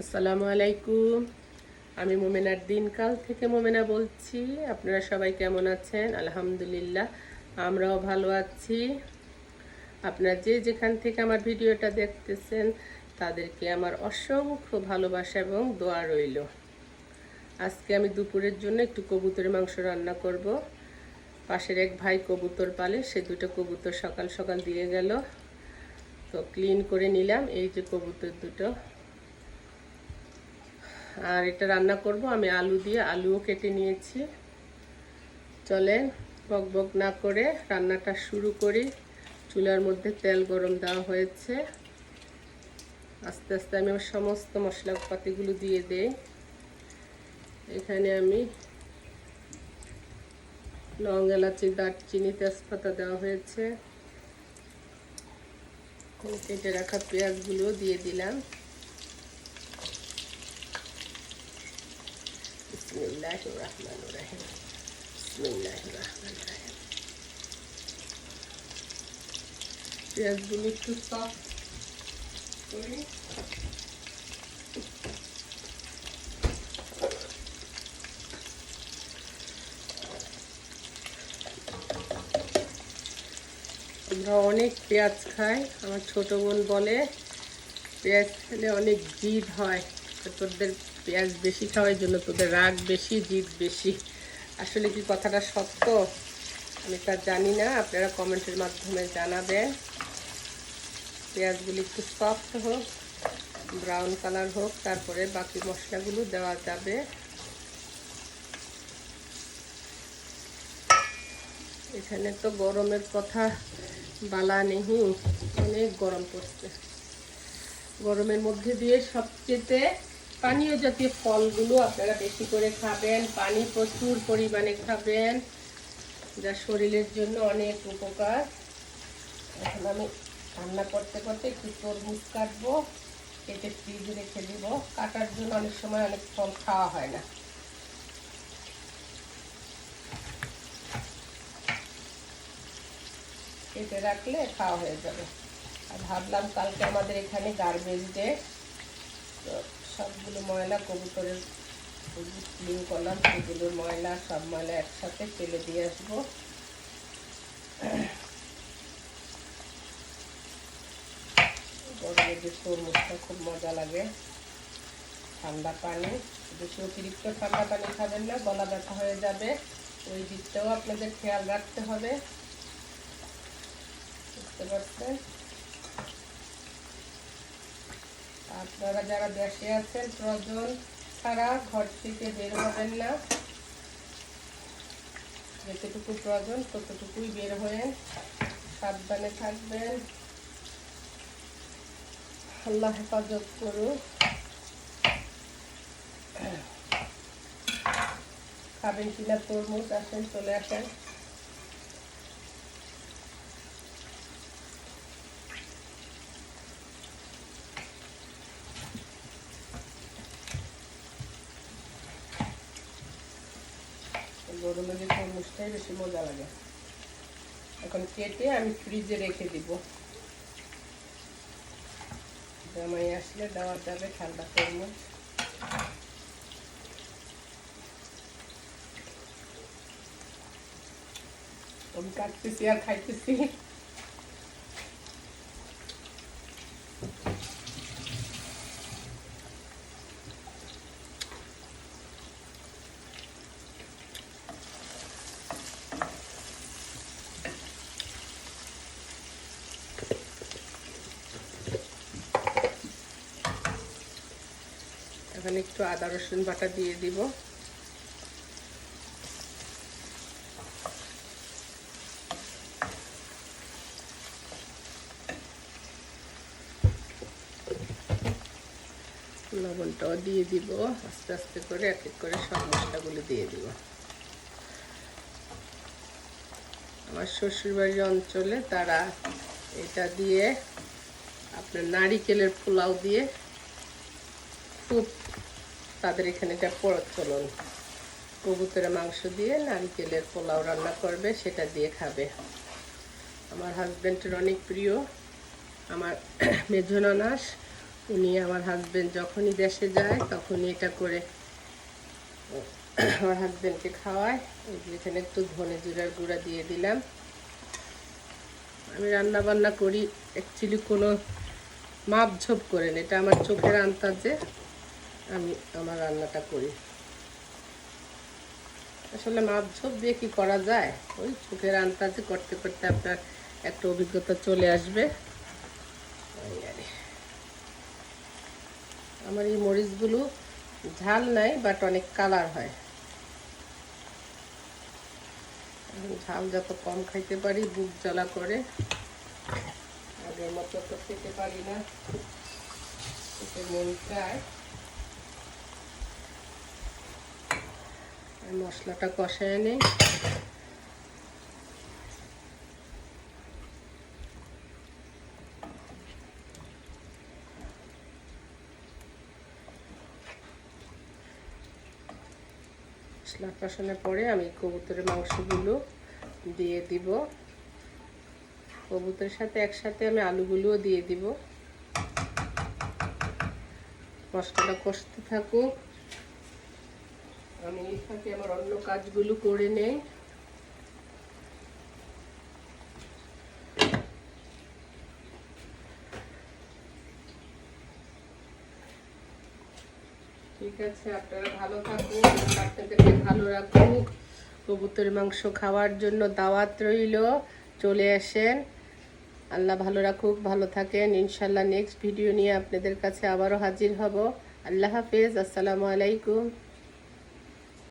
আসসালামু আলাইকুম। আমি মোমেনার দিনকাল থেকে মোমেনা বলছি। আপনারা সবাই কেমন আছেন? আলহামদুলিল্লাহ, আমরাও ভালো আছি। আপনারা যে যেখান থেকে আমার ভিডিওটা দেখতেছেন, তাদেরকে আমার অসংখ্য ভালোবাসা এবং দোয়া রইল। আজকে আমি দুপুরের জন্য একটু কবুতরের মাংস রান্না করব। পাশের এক ভাই কবুতর পালে, সে দুটো কবুতর সকাল সকাল দিয়ে গেল। তো ক্লিন করে নিলাম। এই যে কবুতর দুটো। আর এটা রান্না করব। আমি আলু দিয়ে আলুও কেটে নিয়েছি। চলেন বক বক না করে রান্নাটা শুরু করি। চুলার মধ্যে তেল গরম দেওয়া হয়েছে। আস্তে আস্তে আমি আমার সমস্ত মশলাপাতিগুলো দিয়ে দেই। এখানে আমি লং এলাচি, দারচিনি, তেজপাতা দেওয়া হয়েছে। কেটে রাখা পেঁয়াজগুলো দিয়ে দিলাম। বিসমিল্লাহ রহমান রাহিম বিসমিল্লাহ রহমান রাহিম পেঁয়াজগুলো একটু সফট করি আমরা অনেক পেঁয়াজ খাই, আমার ছোট বোন বলে, পেঁয়াজ খেলে অনেক জিদ হয়। তোদের পেঁয়াজ বেশি খাওয়ার জন্য তোদের রাগ বেশি, জিদ বেশি। আসলে কি কথাটা সত্য? আমি তা জানি না, আপনারা কমেন্টের মাধ্যমে জানাবেন। পেঁয়াজগুলি একটু সফট হোক ব্রাউন কালার হোক, তারপরে বাকি মশলাগুলো দেওয়া যাবে। এখানে তো গরমের কথা বালা নেই, অনেক গরম পড়ছে। গরমের মধ্যে দিয়ে সবচেয়ে পানীয় জাতীয় ফলগুলো আপনারা বেশি করে খাবেন। পানি প্রচুর পরিমাণে খাবেন, যা শরীরের জন্য অনেক উপকার। এখন আমি রান্না করতে করতে একটু তরমুজ কাটবো, কেটে ফ্রিজে রেখে দিব। কাটার জন্য অনেক সময় অনেক ফল খাওয়া হয় না। কেটে রাখলে খাওয়া হয়ে যাবে। আর ভাবলাম কালকে আমাদের এখানে গার্বেজ ডে তো সবগুলো ময়লা, কবুতরের ক্লিন করলাম সেগুলো ময়লা, সব ময়লা একসাথে ফেলে দিয়ে আসব। তরমুজটা খুব মজা লাগে। ঠান্ডা পানি, বেশি অতিরিক্ত ঠান্ডা পানি খাবেন না, গলা ব্যথা হয়ে যাবে। ওই দিকটাও আপনাদের খেয়াল রাখতে হবে। বুঝতে পারছেন? আপনারা যারা দেশে আছেন, প্রয়োজন ছাড়া ঘর থেকে বের হবেন না। যতটুকু প্রয়োজন, ততটুকুই বের হয়ে সাবধানে থাকবেন। আল্লাহ হেফাজত করুন খাবেন কিনা তরমুজ, আসেন, চলে আসেন। গরমে যে তরমুজটাই বেশি মজা লাগে। এখন কেটে আমি ফ্রিজে রেখে দিব। জামাই আসলে দেওয়া যাবে, ঠান্ডা তরমুজ। আমি কাটতেছি আর খাইতেছি। এখন একটু আদা, রসুন বাটা দিয়ে দিব। লবণটাও দিয়ে দিব, আস্তে আস্তে করে এক এক করে সব মশলাগুলো দিয়ে দিব। আমার শ্বশুরবাড়ির অঞ্চলে তারা এটা দিয়ে আপনার নারিকেলের পোলাও দিয়ে খুব তাদের এখানে এটা প্রচলন। কবুতরের মাংস দিয়ে নারিকেলের পোলাও রান্না করবে, সেটা দিয়ে খাবে। আমার হাজব্যান্ডের অনেক প্রিয়। আমার মেজনানাস উনি আমার হাজবেন্ড যখনই দেশে যায়, তখনই এটা করে আমার হাজব্যান্ডকে খাওয়ায়। এখানে একটু ধনে জিরার গুঁড়া দিয়ে দিলাম। আমি রান্না বান্না করি অ্যাকচুয়ালি কোনো মাপ ঝোপ করে না এটা আমার চোখের আন্তাজে আমি আমার রান্নাটা করি। আসলে মাপ ঝোপ দিয়ে কি করা যায়? ওই চোখের আন্তাজে করতে করতে আপনার একটা অভিজ্ঞতা চলে আসবে। আমার এই মরিচগুলো ঝাল নাই বাট অনেক কালার হয়। ঝাল যত কম খাইতে পারি, বুক জ্বালা করে। আগের মতো তো খেতে পারি না। মন চায়। মশলাটা কষায় নেই। মশলা কষানোর পরে আমি কবুতরের মাংসগুলো দিয়ে দিব। কবুতরের সাথে একসাথে আমি আলুগুলোও দিয়ে দিব। মশলাটা কষতে থাকুক। আমি আমার অন্য কাজগুলো করে নেই। ঠিক আছে, আপনারা ভালো থাকুন, আপনাদেরকে ভালো রাখুক কবুতরের মাংস খাওয়ার জন্য দাওয়াত রইল, চলে আসেন। আল্লাহ ভালো রাখুক, ভালো থাকেন। ইনশাল্লাহ নেক্সট ভিডিও নিয়ে আপনাদের কাছে আবারও হাজির হব। আল্লাহ হাফেজ, আসসালামু আলাইকুম।